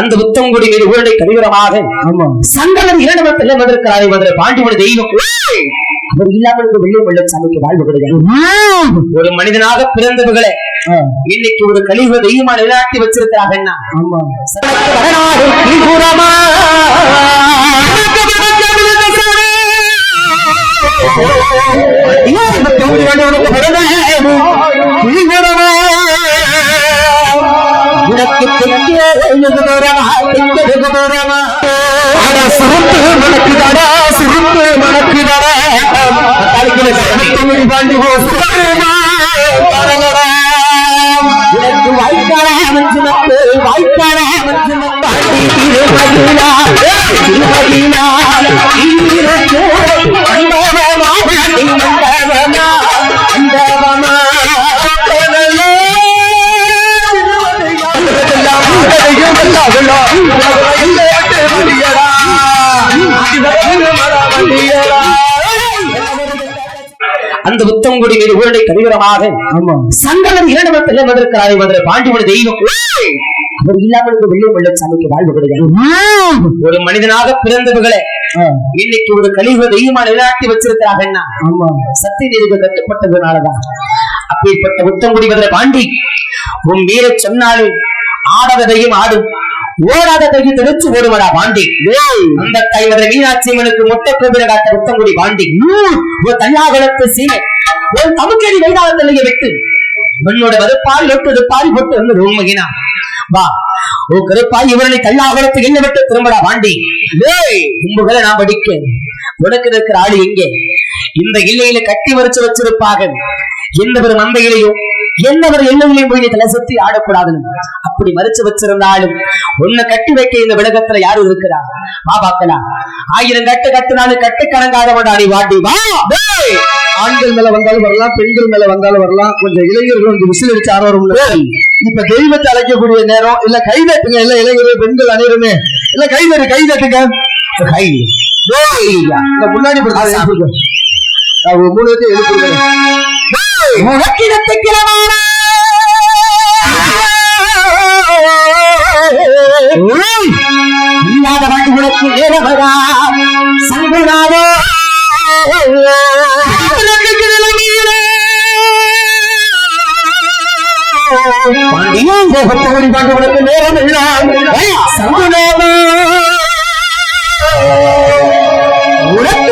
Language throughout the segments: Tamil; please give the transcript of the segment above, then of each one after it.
அந்த புத்தங்குடி மீது உருளை கவிவரமாக ஆமா. சங்கரன் இரண்டு மக்கள் வந்திருக்கிறாரே மதுரை பாண்டிமணி தெய்வம் அவர் இல்லாமல் இந்த வெள்ளை வெள்ள சாமிக்கு வாழ்வு கிடையாது. ஒரு மனிதனாக பிறந்தவர்களை இன்னைக்கு ஒரு கலியுக தெய்வமா நிலைநாட்டி வச்சிருக்கிறாங்க மணக்குதடா, சுருட்டு மணக்குதடா. தலைக்குள்ள தமிழ் புத்தங்குடி மீது உருளை கவிவரமாக ஆமா. சங்கரன் இரண்டு மக்கள் வந்திருக்கிறாரே மதுரை பாண்டிமணி தெய்வம் அவர் இல்லாமல் இந்த வெள்ளை வெள்ள சாமிக்கு வாழ்வு கிடையாது ஒரு மனிதனாக பிறந்தவர்களை இன்னைக்கு ஒரு கலியுக தெய்வமா நிலைநாட்டி வச்சிருக்கிறாங்க அண்ணா. ஆமா. சத்திய நீதிக்கு கட்டுப்பட்டதுனாலதான். அப்படிப்பட்ட புத்தங்குடி மதுரை பாண்டி உன் வீர சொன்னாலும் ஆடாததையும் ஆடும். ஓடாததையும் தெரிச்சு ஓடுவடா பாண்டி. அந்த தாய் மதுரை மீனாட்சி அம்மனுக்கு மொட்டை கோவில காட்ட புத்தங்குடி பாண்டி. ஒரு தல்லாகுளத்து சீனை ஒரு தமிழ்கேடி வைதாளத்திலேயே விட்டு. உன்னோட வெறுப்பால் எட்டு பால் போட்டு வந்து உண்மையினா வா ஓ கருப்பாய் இவர்களை கல்லாகுளத்து என்ன விட்டு திரும்படா பாண்டி. உங்களை நான் படிக்க உனக்கு இருக்கிற ஆளு எங்கே இந்த இல்லையில கட்டி வரிச்சு வச்சிருப்பாக எந்த ஒரு மந்தையிலையும் எந்த ஒரு எண்ணங்களையும் போய் தலை சுத்தி ஆடக்கூடாதுன்னு. அப்படி மறைச்சு வச்சிருந்தாலும் உன்னை கட்டி வைக்க இந்த விலகத்துல யாரும் இருக்கிறா? வா பார்க்கலாம் ஆயிரம் கட்டு கட்டுனாலும் கட்டு கணங்காதவடா நீ வாட்டி வா. ஆண்கள் மேல வந்தாலும் வரலாம் பெண்கள் மேல வந்தாலும் வரலாம். கொஞ்சம் இளைஞர்கள் வந்து விசில் அடிச்சு ஆர்வம் இப்ப தெய்வத்தை அழைக்கக்கூடிய நேரம். இல்ல கை தட்டுங்க இல்ல இளைஞர்கள் பெண்கள் அனைவருமே. இல்ல கை தட்டு கை தட்டுங்க கை. முன்னாடி மூணு பேர்த்தையும் முகக்கிடத்துக்கிறவான இல்லாத சங்குநாதோ பாண்டியன் போகத்தோடி நேரம் சங்குநாதோ உனக்கு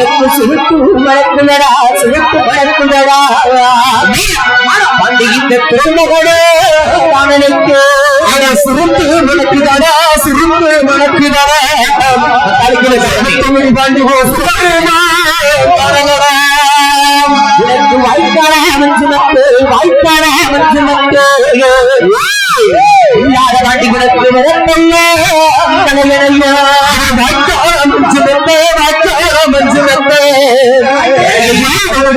உனக்கு சுருட்டு மறக்குள்ளடா சுருட்டு மறக்குள்ளடா பண்டிகிட்ட இந்த திருமகனே தானனுக்கு சுருட்டு மணக்குதடா சுருட்டு மணக்குதடா தமிழ் பாண்டி போ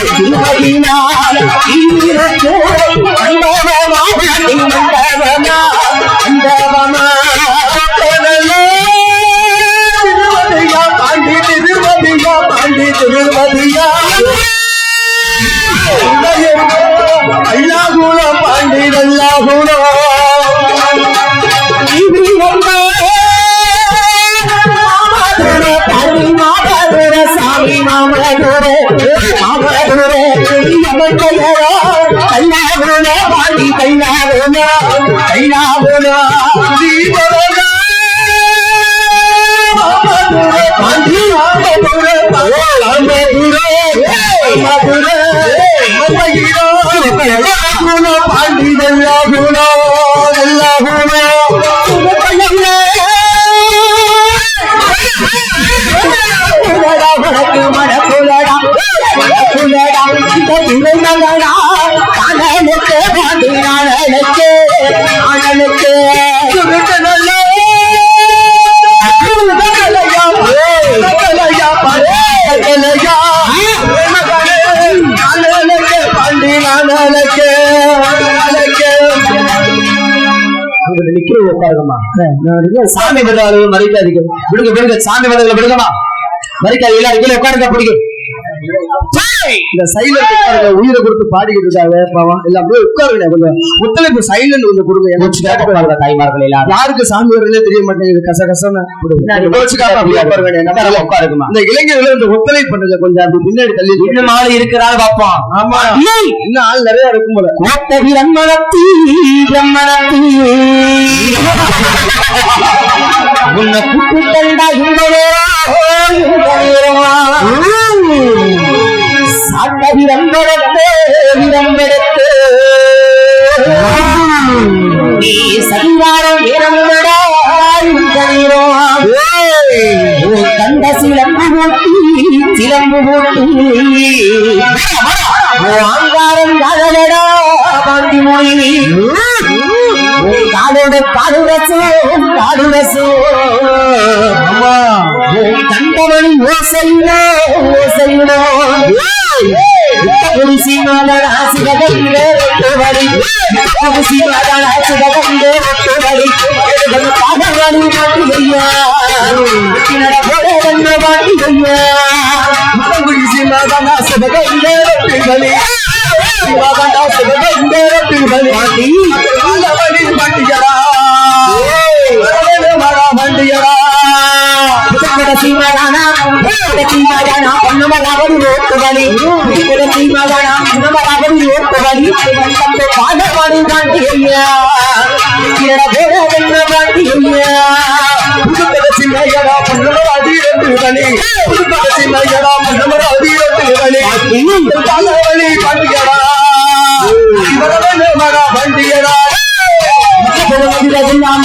நடந்தால் நடக்குமோ பாண்டிகளுக்கு நாகமணி ஜோதிமில்லோ ஐயாகுலம் பாண்டி நல்லாகுலம் சாமி மாமனூரே மாமனூரே அம்மன் பெயரோ பாண்டி கைலாகுணா கைலாகுணா பாண்டி மாமனூரே மாமனூரே பாண்டி உங்களை நிக்கிற உட்காருங்கம்மா சாமி விடுங்க விடுங்க. சாமி விடுங்க விடுங்கம்மா. எல்லாரும் கீழே உட்காருங்க பிடிக்கும் இந்த சைலண்ட் உட்காருங்க உயிரை கொடுத்து பாடிக்கிட்டு இருக்காங்க பாவம். எல்லாம் அப்படியே உட்காருங்க கொஞ்சம் ஒத்துழைப்பு சைலண்ட் கொஞ்சம் கொடுங்க. தாய்மார்கள் யாருக்கு சாமி வரலே தெரிய மாட்டேங்குது? கச கசன்னு உட்காருங்கம்மா. இந்த இளைஞர்கள் இந்த ஒத்துழைப்பு பண்ணுங்க கொஞ்சம் அப்படி பின்னாடி தள்ளி இன்னும் ஆள் இருக்கிறாரு பாப்போம். ஆமா. இன்னும். ஆள் நிறைய இருக்கும் போல. கோத்த பிரம்மணத்தி பிரம்மணத்தி உன்னை கூப்பிட்டா இவங்களோ சாட்ட விரம்பெடுத்து விரம்பெடுத்து நீ கண்ட சிலம்பு ஊட்டி சிலம்பு ஊட்டி ஆங்காரம் காதலடா பாண்டி மொழி காதோட காடுரசோ காடுரசோ கண்டவன் கண்டவனி ஓசையினோ ஓசையினோ. குடிசி மாதனா சிவகங்கை ஒட்டுவடி குடிசி மாதனா சிவகங்கை ஒட்டுவடி பாதவனி மாட்டிகையா போட வந்த மாட்டிகையா குடிசி மாதானா சிவகங்கை கடைசி மாதானா பொன்னமராவதி ஓட்டுவடி கடைசி மாதானா பொன்னமராவதி ஓட்டுவடி தந்த பாதவனி மாட்டிகையா நட போட வந்த மாட்டிகையா புதுக்கடை சின்னையடா பொன்னமரா அதிரட்டுகளி புதுக்கடை சின்னையடா பொன்னமரா அதிரட்டுகளி பாலவனி பாண்டியடா மரவனே மரா பாண்டியடா மதுரத்திலாம்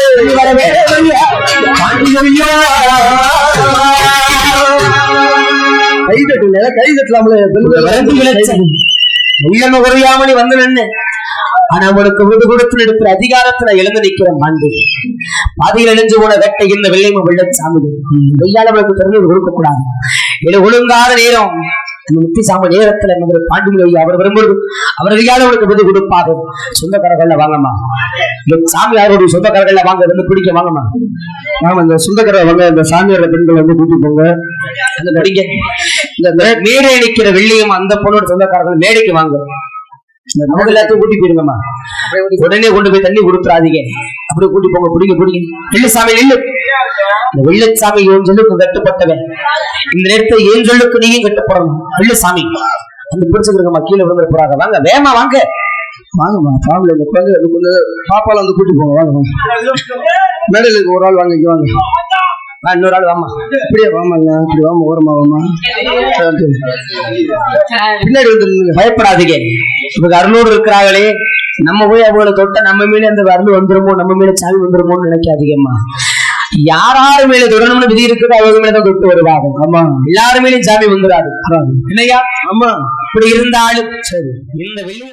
பாண்டியடா கை தட்டுல கை தட்டலாம்ல. பெண்கள் உள்ளம குறையாமணி வந்து நின்னு. ஆனா உனக்கு விடு கொடுத்து எடுக்கிற அதிகாரத்துல எழுந்து நிக்கிற மாண்டு. பாதையில் போன வேட்டை இந்த வெள்ளைம வெள்ளச்சாமி வெள்ளால உனக்கு தெரிஞ்சு கொடுக்க கூடாது இது ஒழுங்காத நேரம். அந்த முத்தி சாம நேரத்துல நம்ம பாண்டிகள் ஐயா அவர் வரும்போது அவர் கையால உனக்கு விடு கொடுப்பாரு. சொந்தக்காரர்கள்ல வாங்கம்மா. இந்த சாமி சொந்தக்காரர்கள் சொந்தக்காரர்கள்ல வாங்க வந்து பிடிக்க வாங்கம்மா. நாம இந்த சொந்தக்கார வாங்க இந்த சாமியார பெண்கள் வந்து கூட்டி போங்க. அந்த படிக்க இந்த மேடை நிக்கிற வெள்ளியும் அந்த பொண்ணோட சொந்தக்காரர்கள் மேடைக்கு வாங்க. இந்த நமக்கு எல்லாத்தையும் கூட்டி போயிருங்கம்மா. உடனே கொண்டு போய் தண்ணி கொடுத்துறாதீங்க. அப்படியே கூட்டி போங்க பிடிங்க பிடிங்க. வெள்ளசாமி நில்லு இந்த வெள்ளச்சாமி ஏன் சொல்லுக்கு கட்டுப்பட்டவன் இந்த நேரத்தில் ஏன் சொல்லுக்கு நீயும் கட்டுப்படணும்? வெள்ளசாமி அந்த பிடிச்சிருக்கம்மா கீழே விழுந்துட போறாங்க. வாங்க வேமா வாங்க. வாங்கம்மா ஃபேமிலி இந்த குழந்தை பாப்பால வந்து கூட்டி போங்க. வாங்க வாங்க. மேடையில் ஒரு ஆள் வாங்க வாங்க. இன்னொரு ஆள் வாமா இப்படியே வாமாங்க இப்படி வாமா ஓரமா வாமா பின்னாடி வந்து பயப்படாதீங்க. இவங்க அருளோடு இருக்கிறாங்களே நம்ம போய் அவங்களை தொட்ட நம்ம மேல அந்த அருள் வந்துருமோ நம்ம மேல சாவி வந்துருமோன்னு நினைக்காதீங்கம்மா. யார் யார் மேல தொடரணும்னு விதி இருக்குது அவங்க மேல தான் தொட்டு வருவாங்க ஆமா. எல்லாரும் மேலயும் சாமி வந்துடாது இல்லையா ஆமா. இப்படி இருந்தாலும் சரி. இந்த வெளியே